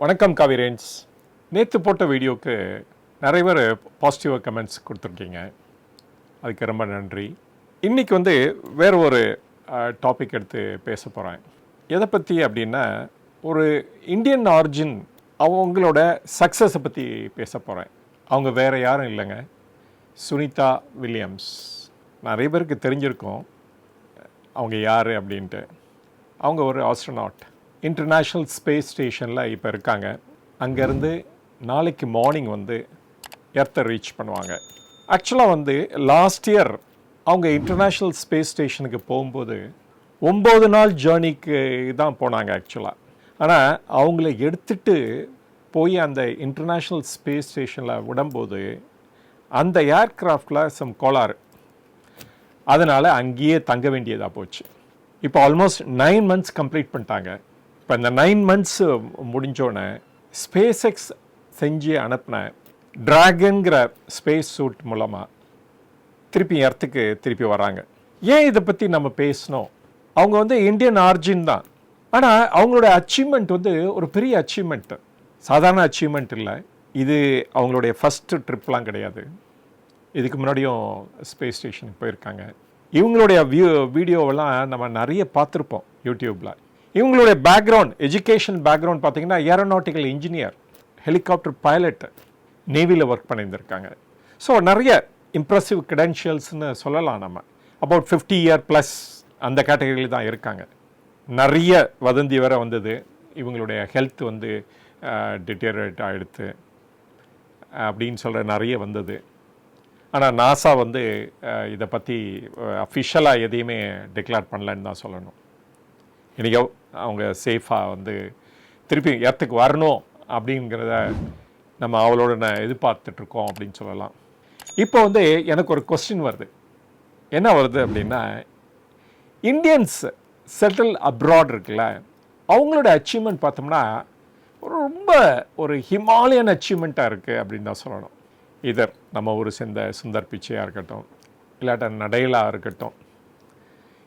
வணக்கம் காவிரேன்ஸ் நேற்று போட்ட வீடியோவுக்கு நிறைய பேர் பாசிட்டிவாக கமெண்ட்ஸ் கொடுத்துருக்கீங்க. அதுக்கு ரொம்ப நன்றி. இன்றைக்கி வந்து வேறு ஒரு டாபிக் எடுத்து பேச போகிறேன் எதை பற்றி அப்படின்னா ஒரு இந்தியன் ஆரிஜின் அவங்களோட சக்ஸஸை பற்றி பேச போகிறேன் அவங்க வேறு யாரும் இல்லைங்க. சுனிதா வில்லியம்ஸ். நிறைய பேருக்கு தெரிஞ்சிருக்கோம். அவங்க யார் அப்படின்ட்டு. அவங்க ஒரு ஆஸ்ட்ரோநாட் இன்டர்நேஷ்னல் ஸ்பேஸ் ஸ்டேஷனில் இப்போ இருக்காங்க. அங்கேருந்து நாளைக்கு மார்னிங் வந்து எர்த்தை ரீச் பண்ணுவாங்க. ஆக்சுவலாக வந்து லாஸ்ட் இயர் அவங்க இன்டர்நேஷ்னல் ஸ்பேஸ் ஸ்டேஷனுக்கு போகும்போது ஒம்பது நாள் ஜேர்னிக்கு தான் போனாங்க ஆக்சுவலாக ஆனால் அவங்கள எடுத்துட்டு போய் அந்த இன்டர்நேஷ்னல் ஸ்பேஸ் ஸ்டேஷனில் விடும்போது அந்த ஏர்க்ராஃப்டில் சம் கோளாறு. அதனால் அங்கேயே தங்க வேண்டியதாக போச்சு. இப்போ ஆல்மோஸ்ட் நைன் மந்த்ஸ் கம்ப்ளீட் பண்ணிட்டாங்க. இப்போ இந்த நைன் மந்த்ஸ் முடிஞ்சோடனே ஸ்பேஸ் எக்ஸ் செஞ்சு அனுப்பின ட்ராகன்கிற ஸ்பேஸ் சூட் மூலமாக திருப்பி எர்த்துக்கு திருப்பி வராங்க ஏன் இதை பற்றி நம்ம பேசணும்? அவங்க வந்து இந்தியன் ஆர்ஜின் தான். ஆனால் அவங்களோட அச்சீவ்மெண்ட் வந்து ஒரு பெரிய அச்சீவ்மெண்ட் சாதாரண அச்சீவ்மெண்ட் இல்லை. இது அவங்களுடைய ஃபஸ்ட்டு ட்ரிப்லாம் கிடையாது. இதுக்கு முன்னாடியும் ஸ்பேஸ் ஸ்டேஷனுக்கு போயிருக்காங்க. இவங்களுடைய வியூ வீடியோவெல்லாம் நம்ம நிறைய பார்த்துருப்போம் யூடியூப்பில் இவங்களுடைய பேக்ரவுண்ட் எஜுகேஷன் பேக்ரவுண்ட் பார்த்தீங்கன்னா ஏரோநாட்டிக்கல் இன்ஜினியர் ஹெலிகாப்டர் பைலட் நேவியில் ஒர்க் பண்ணியிருந்திருக்காங்க. ஸோ நிறைய இம்ப்ரெசிவ் கிரெடென்ஷியல்ஸ்னு சொல்லலாம் நம்ம. அபவுட் ஃபிஃப்டி இயர் ப்ளஸ் அந்த கேட்டகரியில் தான் இருக்காங்க. நிறைய வதந்தி வர வந்தது. இவங்களுடைய ஹெல்த் வந்து டிட்டேரேட் ஆகிடுத்து அப்படின்னு சொல்கிற நிறைய வந்தது. ஆனால் நாசா வந்து இதை பற்றி அஃபிஷியலாக எதையுமே டிக்ளேர் பண்ணலன்னு தான் சொல்லணும். இன்றைக்கி அவங்க சேஃபாக வந்து திருப்பி இடத்துக்கு வரணும் அப்படிங்கிறத நம்ம அவளோட நான் எதிர்பார்த்துட்ருக்கோம் அப்படின்னு சொல்லலாம். இப்போ வந்து எனக்கு ஒரு கொஸ்டின் வருது. என்ன வருது அப்படின்னா இந்தியன்ஸ் செட்டில் அப்ராட் இருக்குல்ல அவங்களோட அச்சீவ்மெண்ட் பார்த்தோம்னா ரொம்ப ஒரு ஹிமாலயன் அச்சீவ்மெண்ட்டாக இருக்குது அப்படின்னு தான் சொல்லணும். இதர் நம்ம ஊர் சேர்ந்த சுந்தர் பிச்சையாக இருக்கட்டும் இல்லாட்ட நடையிலாக இருக்கட்டும்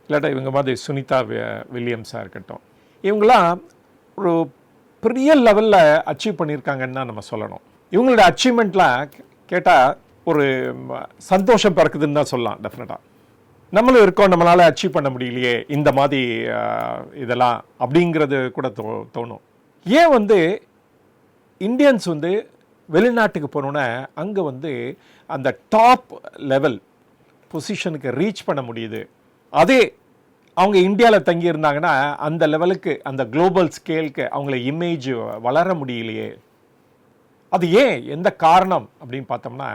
இல்லாட்டா இவங்க மாதிரி சுனிதா வி- வில்லியம்ஸாக இருக்கட்டும். இவங்களாம் ஒரு பெரிய லெவலில் அச்சீவ் பண்ணியிருக்காங்கன்னு தான் நம்ம சொல்லணும். இவங்களோட அச்சீவ்மெண்ட்லாம் கேட்டால் ஒரு சந்தோஷம் பிறக்குதுன்னு தான் சொல்லலாம் டெஃபினட்டாக நம்மளும் இருக்கோம் நம்மளால் அச்சீவ் பண்ண முடியலையே இந்த மாதிரி இதெல்லாம் அப்படிங்கிறது கூட தோ தோணும். ஏன் வந்து இந்தியன்ஸ் வந்து வெளிநாட்டுக்கு போனோன்னே அங்கே வந்து அந்த டாப் லெவல் பொசிஷனுக்கு ரீச் பண்ண முடியுது? அதே அவங்க இந்தியாவில் தங்கியிருந்தாங்கன்னா அந்த லெவலுக்கு அந்த குளோபல் ஸ்கேலுக்கு அவங்கள இமேஜ் வளர முடியலையே. அது ஏன்? எந்த காரணம்? அப்படின்னு பார்த்தோம்னா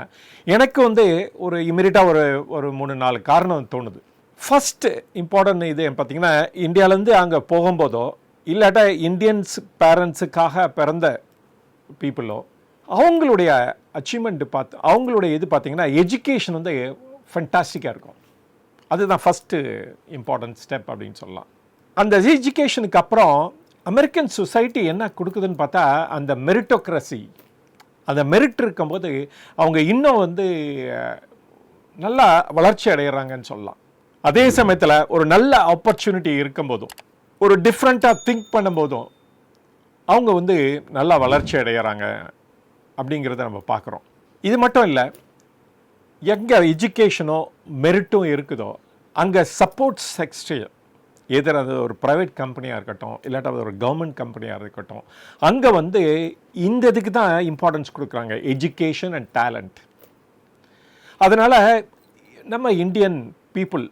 எனக்கு வந்து ஒரு இமீடியட்டாக ஒரு ஒரு மூணு நாலு காரணம் தோணுது. ஃபஸ்ட்டு இம்பார்ட்டன்ட் இது பார்த்தீங்கன்னா இந்தியாவிலேருந்து அங்கே போகும்போதோ இல்லாட்டா இந்தியன்ஸ் பேரண்ட்ஸுக்காக பிறந்த பீப்புளோ அவங்களுடைய அச்சீவ்மெண்ட் பார்த்து அவங்களுடைய இது பார்த்தீங்கன்னா எஜுகேஷன் வந்து ஃபண்டாஸ்டிக்காக இருக்கும். அதுதான் ஃபஸ்ட்டு இம்பார்ட்டன்ட் ஸ்டெப் அப்படின்னு சொல்லலாம். அந்த எஜுகேஷனுக்கு அப்புறம் அமெரிக்கன் சொசைட்டி என்ன கொடுக்குதுன்னு பார்த்தா அந்த மெரிட்டோக்ரஸி அந்த மெரிட் இருக்கும்போது அவங்க இன்னும் வந்து நல்லா வளர்ச்சி அடைகிறாங்கன்னு சொல்லலாம். அதே சமயத்தில் ஒரு நல்ல ஆப்பர்ச்சுனிட்டி இருக்கும்போதும் ஒரு டிஃப்ரெண்ட்டாக திங்க் பண்ணும்போதும் அவங்க வந்து நல்லா வளர்ச்சி அடைகிறாங்க அப்படிங்கிறத நம்ம பார்க்குறோம். இது மட்டும் இல்லை எங்கே எஜுகேஷனோ மெரிட்டும் இருக்குதோ அங்கே சப்போர்ட் செக்ஸ்டர் எதிர அது ஒரு ப்ரைவேட் கம்பெனியாக இருக்கட்டும் இல்லாட்டா அது ஒரு கவர்மெண்ட் கம்பெனியாக இருக்கட்டும் அங்கே வந்து இந்த இதுக்கு தான் இம்பார்ட்டன்ஸ் கொடுக்குறாங்க எஜுகேஷன் அண்ட் டேலண்ட் அதனால் நம்ம Indian people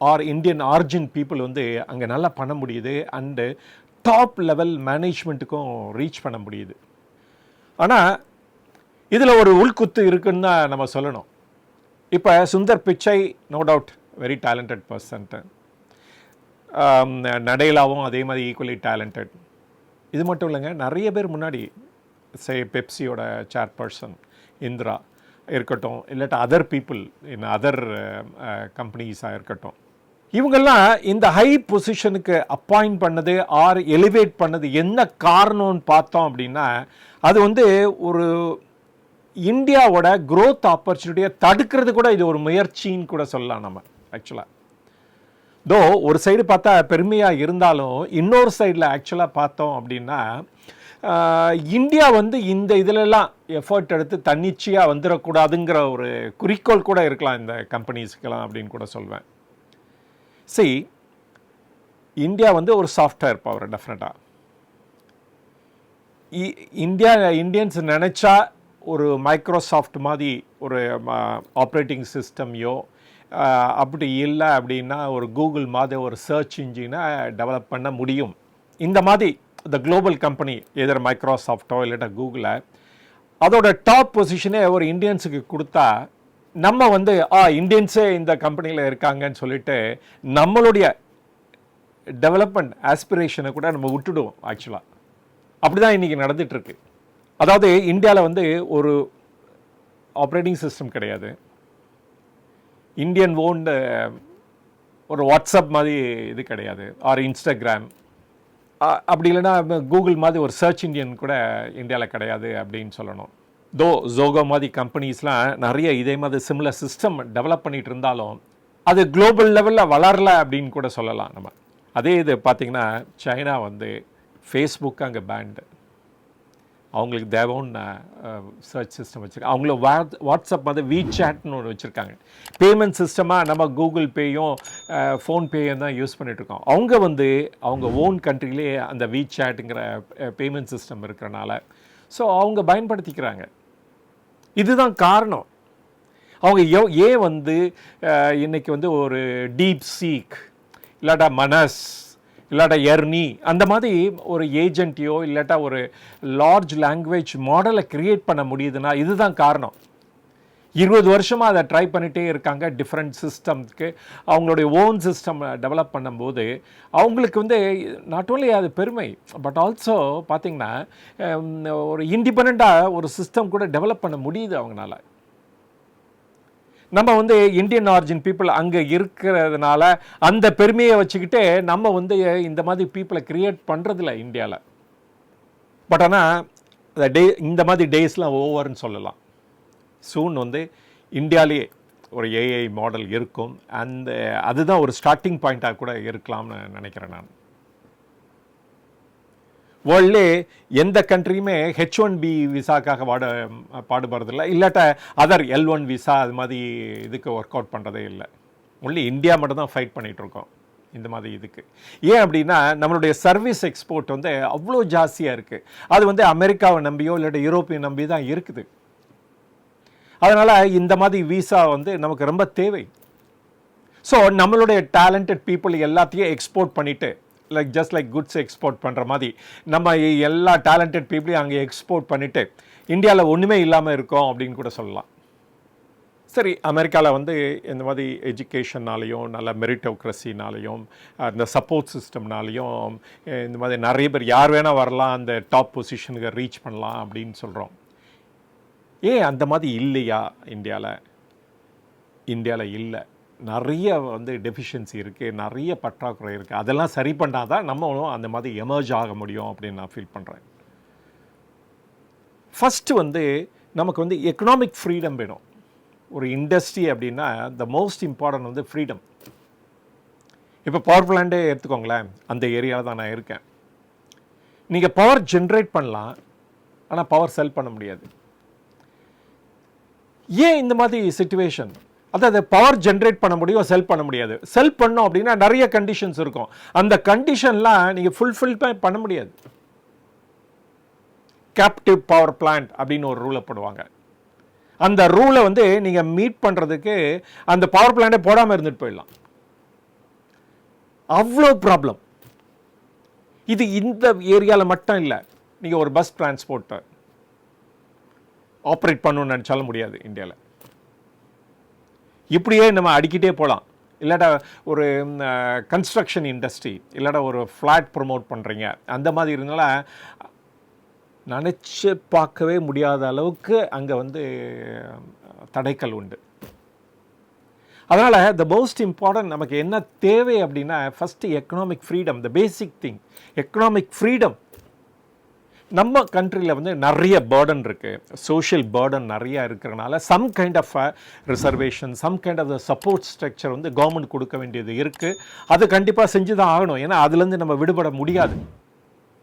or Indian origin people வந்து அங்கே நல்லா பண்ண முடியுது அண்டு டாப் லெவல் மேனேஜ்மெண்ட்டுக்கும் ரீச் பண்ண முடியுது. ஆனால் இதில் ஒரு உள்குத்து இருக்குன்னு தான் நம்ம சொல்லணும். இப்போ Sundar Pichai no doubt very talented person நடையிலாவும் அதே மாதிரி ஈக்குவலி டேலண்டட் இது மட்டும் இல்லைங்க நிறைய பேர் முன்னாடி சே பெப்சியோட சேர்பர்சன் இந்திரா இருக்கட்டும் இல்லாட்டா அதர் பீப்புள் இன் அதர் கம்பெனிஸாக இருக்கட்டும். இவங்கெல்லாம் இந்த ஹை பொசிஷனுக்கு அப்பாயிண்ட் பண்ணது ஆர் எலிவேட் பண்ணது என்ன காரணம்னு பார்த்தோம் அப்படின்னா அது வந்து ஒரு இந்தியாவோட க்ரோத் ஆப்பர்ச்சுனிட்டியை தடுக்கிறது கூட இது ஒரு முயற்சின்னு கூட சொல்லலாம் நம்ம ஆக்சுவலாக தோ ஒரு சைடு பார்த்தா பெருமையாக இருந்தாலும் இன்னொரு சைடில் ஆக்சுவலாக பார்த்தோம் அப்படின்னா இந்தியா வந்து இந்த இதிலெல்லாம் எஃபர்ட் எடுத்து தன்னிச்சையாக வந்துடக்கூடாதுங்கிற ஒரு குறிக்கோள் கூட இருக்கலாம் இந்த கம்பெனிஸ்க்கெல்லாம் அப்படின்னு கூட சொல்வேன். சரி இந்தியா வந்து ஒரு சாஃப்ட்வேர் பவர் டெஃபினட்டாக இந்தியா இந்தியன்ஸ் நினச்சா ஒரு மைக்ரோசாஃப்ட் மாதிரி ஒரு ஆப்ரேட்டிங் சிஸ்டமையோ அப்படி இல்லை அப்படின்னா ஒரு கூகுள் மாதிரி ஒரு சர்ச் இன்ஜினை டெவலப் பண்ண முடியும். இந்த மாதிரி இந்த குளோபல் கம்பெனி எதிர மைக்ரோசாஃப்டோ இல்லாட்டா கூகுளை அதோட டாப் பொசிஷனே ஒரு இந்தியன்ஸுக்கு கொடுத்தா நம்ம வந்து ஆ இந்தியன்ஸே இந்த கம்பெனியில் இருக்காங்கன்னு சொல்லிட்டு நம்மளுடைய டெவலப்மெண்ட் ஆஸ்பிரேஷனை கூட நம்ம விட்டுடுவோம் ஆக்சுவலாக அப்படி தான் இன்றைக்கி நடந்துகிட்ருக்கு அதாவது இந்தியாவில் வந்து ஒரு ஆப்ரேட்டிங் சிஸ்டம் கிடையாது. இந்தியன் ஓன்டு ஒரு வாட்ஸ்அப் மாதிரி இது கிடையாது. ஆர் இன்ஸ்டாகிராம் அப்படி இல்லைன்னா கூகுள் மாதிரி ஒரு சர்ச் இந்தியன் கூட இந்தியாவில் கிடையாது அப்படின்னு சொல்லணும். தோ ஜோகோ மாதிரி கம்பெனிஸ்லாம் நிறைய இதே மாதிரி சிமிலர் சிஸ்டம் டெவலப் பண்ணிட்டு இருந்தாலும் அது குளோபல் லெவலில் வளரல அப்படின்னு கூட சொல்லலாம் நம்ம. அதே இது பார்த்திங்கன்னா சைனா வந்து ஃபேஸ்புக் அங்கே பேண்டு அவங்களுக்கு தேவோன் சர்ச் சிஸ்டம் வச்சுருக்காங்க அவங்கள வாட் வாட்ஸ்அப் வந்து வீ சாட்னு ஒன்று வச்சுருக்காங்க. பேமெண்ட் சிஸ்டமாக நம்ம கூகுள் பேயும் ஃபோன்பேயும் தான் யூஸ் பண்ணிகிட்ருக்கோம் அவங்க வந்து அவங்க ஓன் கண்ட்ரிலே அந்த வீ சேட்டுங்கிற பேமெண்ட் சிஸ்டம் இருக்கிறனால ஸோ அவங்க பயன்படுத்திக்கிறாங்க. இதுதான் காரணம். அவங்க யோ ஏன் வந்து uh, இன்றைக்கி வந்து ஒரு டீப் சீக் இல்லாட்டா மனஸ் இல்லாட்டா எர்னி அந்த மாதிரி ஒரு ஏஜென்ட்டையோ இல்லாட்டா ஒரு லார்ஜ் லாங்குவேஜ் மாடலை க்ரியேட் பண்ண முடியுதுன்னா இதுதான் காரணம். இருபது வருஷமாக அதை ட்ரை பண்ணிகிட்டே இருக்காங்க டிஃப்ரெண்ட் சிஸ்டம்க்கு அவங்களுடைய ஓன் சிஸ்டம் டெவலப் பண்ணும்போது அவங்களுக்கு வந்து நாட் ஓன்லி அது பெருமை பட் ஆல்சோ பார்த்திங்கன்னா ஒரு இண்டிபெண்ட்டாக ஒரு சிஸ்டம் கூட டெவலப் பண்ண முடியுது அவங்களால. நம்ம வந்து இந்தியன் ஆரிஜின் பீப்புள் அங்கே இருக்கிறதுனால அந்த பெருமையை வச்சுக்கிட்டு நம்ம வந்து இந்த மாதிரி பீப்புளை க்ரியேட் பண்ணுறதில்ல இந்தியாவில் பட் ஆனால் டே இந்த மாதிரி டேஸ்லாம் ஓவர்னு சொல்லலாம். சூன் வந்து இந்தியாவிலேயே ஒரு ஏஐ மாடல் இருக்கும். அந்த அதுதான் ஒரு ஸ்டார்டிங் பாயிண்ட்டாக கூட இருக்கலாம்னு நினைக்கிறேன் நான். வேர்ல்ட்லே எந்த கண்ட்ரியுமே ஹெச் ஒன் பி விசாக்காக பாட பாடுபடுறதில்ல. இல்லாட்ட அதர் எல் ஒன் விசா அது மாதிரி இதுக்கு ஒர்க் அவுட் பண்ணுறதே இல்லை. ஒன்லி இந்தியா மட்டும் தான் ஃபைட் பண்ணிகிட்ருக்கோம் இந்த மாதிரி இதுக்கு. ஏன் அப்படின்னா நம்மளுடைய சர்வீஸ் எக்ஸ்போர்ட் வந்து அவ்வளோ ஜாஸ்தியாக இருக்குது அது வந்து அமெரிக்காவை நம்பியோ இல்லாட்ட யூரோப்பியை நம்பி தான் இருக்குது. அதனால் இந்த மாதிரி விசா வந்து நமக்கு ரொம்ப தேவை. ஸோ நம்மளுடைய டேலண்டட் பீப்புள் எல்லாத்தையும் எக்ஸ்போர்ட் பண்ணிவிட்டு like just like goods export பண்ணுற மாதிரி. நம்ம எல்லா டேலண்டட் பீப்புளையும் அங்கே எக்ஸ்போர்ட் பண்ணிவிட்டு இந்தியாவில் ஒன்றுமே இல்லாமல் இருக்கோம் அப்படின்னு கூட சொல்லலாம். சரி அமெரிக்காவில் வந்து இந்த மாதிரி எஜுகேஷன்னாலையும் நல்ல மெரிட்டோக்ரஸினாலையும் அந்த சப்போர்ட் சிஸ்டம்னாலையும் இந்த மாதிரி நிறைய பேர் யார் வேணால் வரலாம் அந்த டாப் பொசிஷனுக்கு ரீச் பண்ணலாம் அப்படின்னு சொல்கிறோம் ஏன் அந்த மாதிரி இல்லையா இந்தியாவில் இந்தியாவில் இல்லை. நிறைய வந்து டெஃபிஷியன்சி இருக்குது நிறைய பற்றாக்குறை இருக்குது அதெல்லாம் சரி பண்ணால் தான் நம்மளும் அந்த மாதிரி எமர்ஜ் ஆக முடியும் அப்படின்னு நான் ஃபீல் பண்ணுறேன் ஃபஸ்ட்டு வந்து நமக்கு வந்து எக்கனாமிக் ஃப்ரீடம் வேணும். ஒரு இண்டஸ்ட்ரி அப்படின்னா த மோஸ்ட் இம்பார்ட்டன்ட் வந்து ஃப்ரீடம் இப்போ பவர் பிளான்ட்டே எடுத்துக்கோங்களேன். அந்த ஏரியாவில் தான் நான் இருக்கேன். நீங்கள் பவர் ஜென்ரேட் பண்ணலாம் ஆனால் பவர் செல் பண்ண முடியாது. ஏன் இந்த மாதிரி சுச்சுவேஷன் அதாவது பவர் ஜென்ரேட் பண்ண முடியும் செல் பண்ண முடியாது. செல் பண்ணோம் அப்படின்னா நிறைய கண்டிஷன்ஸ் இருக்கும். அந்த கண்டிஷன்லாம் நீங்கள் ஃபுல்ஃபில் பண்ண முடியாது. கேப்டிவ் பவர் பிளான்ட் அப்படின்னு ஒரு ரூலை போடுவாங்க. அந்த ரூலை வந்து நீங்கள் மீட் பண்ணுறதுக்கு அந்த பவர் பிளான்ட்டை போடாமல் இருந்துட்டு போயிடலாம். அவ்வளோ ப்ராப்ளம் இது இந்த ஏரியாவில் மட்டும் இல்லை. நீங்கள் ஒரு பஸ் டிரான்ஸ்போர்ட்டை ஆப்ரேட் பண்ணணும்னு நினச்சாலும் முடியாது இந்தியாவில் இப்படியே நம்ம அடிக்கிட்டே போகலாம் இல்லாட்டா ஒரு கன்ஸ்ட்ரக்ஷன் இண்டஸ்ட்ரி இல்லாட்டா ஒரு ஃப்ளாட் ப்ரொமோட் பண்ணுறீங்க அந்த மாதிரி இருந்தால நினச்சி பார்க்கவே முடியாத அளவுக்கு அங்கே வந்து தடைக்கல் உண்டு. அதனால் த மோஸ்ட் இம்பார்ட்டன்ட் நமக்கு என்ன தேவை அப்படின்னா first economic freedom the basic thing economic freedom நம்ம கண்ட்ரியில் வந்து நிறைய பேர்டன் இருக்குது சோஷியல் பேர்டன் நிறையா இருக்கிறனால some kind of reservation some kind of the support structure வந்து கவர்மெண்ட் கொடுக்க வேண்டியது இருக்குது அது கண்டிப்பாக செஞ்சு தான் ஆகணும். ஏன்னா அதுலேருந்து நம்ம விடுபட முடியாது.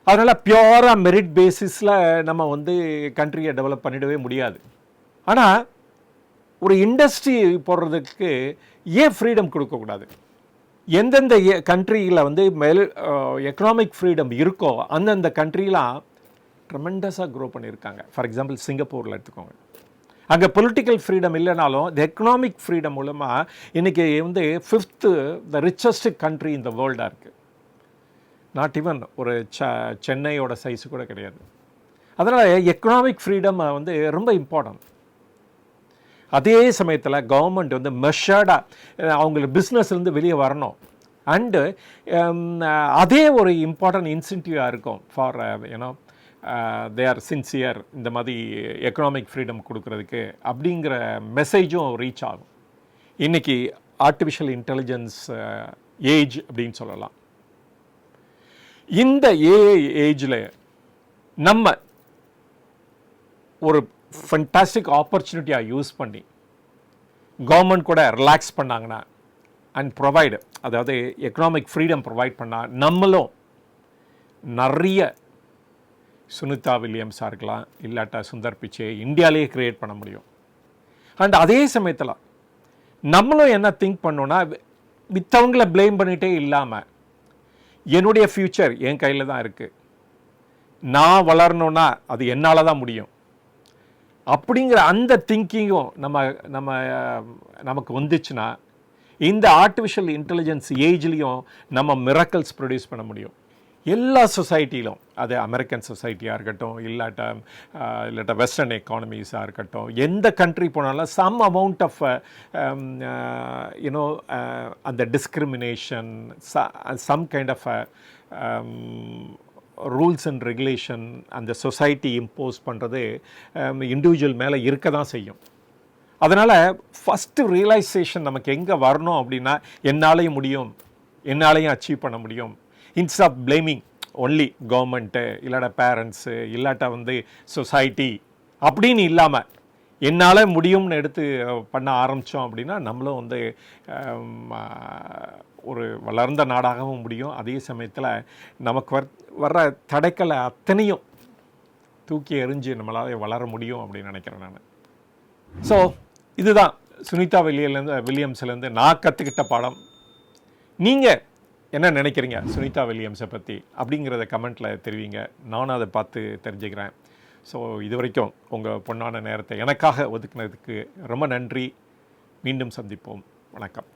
அதனால் பியோராக மெரிட் பேசிஸில் நம்ம வந்து கண்ட்ரியை டெவலப் பண்ணிடவே முடியாது. ஆனால் ஒரு இண்டஸ்ட்ரி போடுறதுக்கு ஏன் ஃப்ரீடம் கொடுக்கக்கூடாது? எந்தெந்த கண்ட்ரியில் வந்து மெல் எக்கனாமிக் ஃப்ரீடம் இருக்கோ அந்தந்த கண்ட்ரிலாம் ட்ரெமெண்டஸாக க்ரோ பண்ணியிருக்காங்க. ஃபார் எக்ஸாம்பிள் சிங்கப்பூரில் எடுத்துக்கோங்க. அங்கே பொலிட்டிக்கல் ஃப்ரீடம் இல்லைனாலும் த எக்கனாமிக் ஃப்ரீடம் மூலமாக இன்றைக்கி வந்து ஃபிஃப்த்து த ரிச்சஸ்ட் கண்ட்ரி இந்த வேர்ல்டாக இருக்குது நாட் ஈவன் ஒரு ச சென்னையோட சைஸு கூட கிடையாது. அதனால் எக்கனாமிக் ஃப்ரீடம் வந்து ரொம்ப இம்பார்ட்டன்ட் அதே சமயத்தில் கவர்மெண்ட் வந்து மெஷர்டாக அவங்களுக்கு பிஸ்னஸ்லேருந்து வெளியே வரணும். அண்டு um, அதே ஒரு இம்பார்ட்டன்ட் இன்சென்டிவாக இருக்கும். For you know uh, they are sincere இந்த மாதிரி எக்கனாமிக் ஃப்ரீடம் கொடுக்கறதுக்கு அப்படிங்கிற மெசேஜும் ரீச் ஆகும். இன்றைக்கி ஆர்டிஃபிஷியல் இன்டெலிஜென்ஸ் ஏஜ் அப்படின்னு சொல்லலாம். இந்த ஏஐ ஏஜில் நம்ம ஒரு ஃபண்டாஸ்டிக் ஆப்பர்ச்சுனிட்டியாக யூஸ் பண்ணி கவர்மெண்ட் கூட ரிலாக்ஸ் பண்ணாங்கன்னா அண்ட் ப்ரொவைடு அதாவது எக்கனாமிக் ஃப்ரீடம் ப்ரொவைட் பண்ணால் நம்மளும் நிறைய சுனிதா வில்லியம்ஸாக இருக்கலாம் இல்லாட்டா சுந்தர் பிச்சை இந்தியாவிலேயே க்ரியேட் பண்ண முடியும். அண்ட் அதே சமயத்தில் நம்மளும் என்ன திங்க் பண்ணோன்னா மித்தவங்கள ப்ளேம் பண்ணிகிட்டே இல்லாமல் என்னுடைய ஃப்யூச்சர் என் கையில் தான் இருக்குது நான் வளரணுன்னா அது என்னால் தான் முடியும். அப்படிங்கிற அந்த திங்கிங்கும் நம்ம நம்ம நமக்கு வந்துச்சுன்னா இந்த ஆர்டிஃபிஷியல் இன்டெலிஜென்ஸ் ஏஜ்லேயும் நம்ம மிரக்கல்ஸ் ப்ரொடியூஸ் பண்ண முடியும். எல்லா சொசைட்டிலும் அது அமெரிக்கன் சொசைட்டியாக இருக்கட்டும் இல்லாட்டா இல்லாட்ட வெஸ்டர்ன் எக்கானமிஸாக இருக்கட்டும் எந்த கண்ட்ரி போனாலும் some amount of you know அந்த discrimination some kind of rules and regulation அந்த சொசைட்டி இம்போஸ் பண்ணுறது இண்டிவிஜுவல் மேலே இருக்க தான் செய்யும். அதனால் ஃபஸ்ட்டு ரியலைசேஷன் நமக்கு எங்கே வரணும் அப்படின்னா என்னாலையும் முடியும் என்னாலையும் அச்சீவ் பண்ண முடியும். Instead of blaming only government இல்லாட்ட பேரண்ட்ஸு இல்லாட்ட வந்து சொசைட்டி அப்படின்னு இல்லாமல் என்னால் முடியும்னு எடுத்து பண்ண ஆரம்பித்தோம் அப்படின்னா நம்மளும் வந்து ஒரு வளர்ந்த நாடாகவும் முடியும். அதே சமயத்தில் நமக்கு வர் வர்ற தடைக்களை அத்தனையும் தூக்கி எறிஞ்சு நம்மளால் வளர முடியும் அப்படின்னு நினைக்கிறேன் நான். ஸோ இதுதான் சுனிதா வில்லியலேருந்து வில்லியம்ஸ்லேருந்து நான் கற்றுக்கிட்ட பாடம். நீங்கள் என்ன நினைக்கிறீங்க சுனிதா வில்லியம்ஸை பற்றி அப்படிங்கிறத கமெண்ட்டில் தெரிவிங்க. நானும் அதை பார்த்து தெரிஞ்சுக்கிறேன். ஸோ இது வரைக்கும் உங்கள் பொண்ணான நேரத்தை எனக்காக ஒதுக்குனதுக்கு ரொம்ப நன்றி. மீண்டும் சந்திப்போம். வணக்கம்.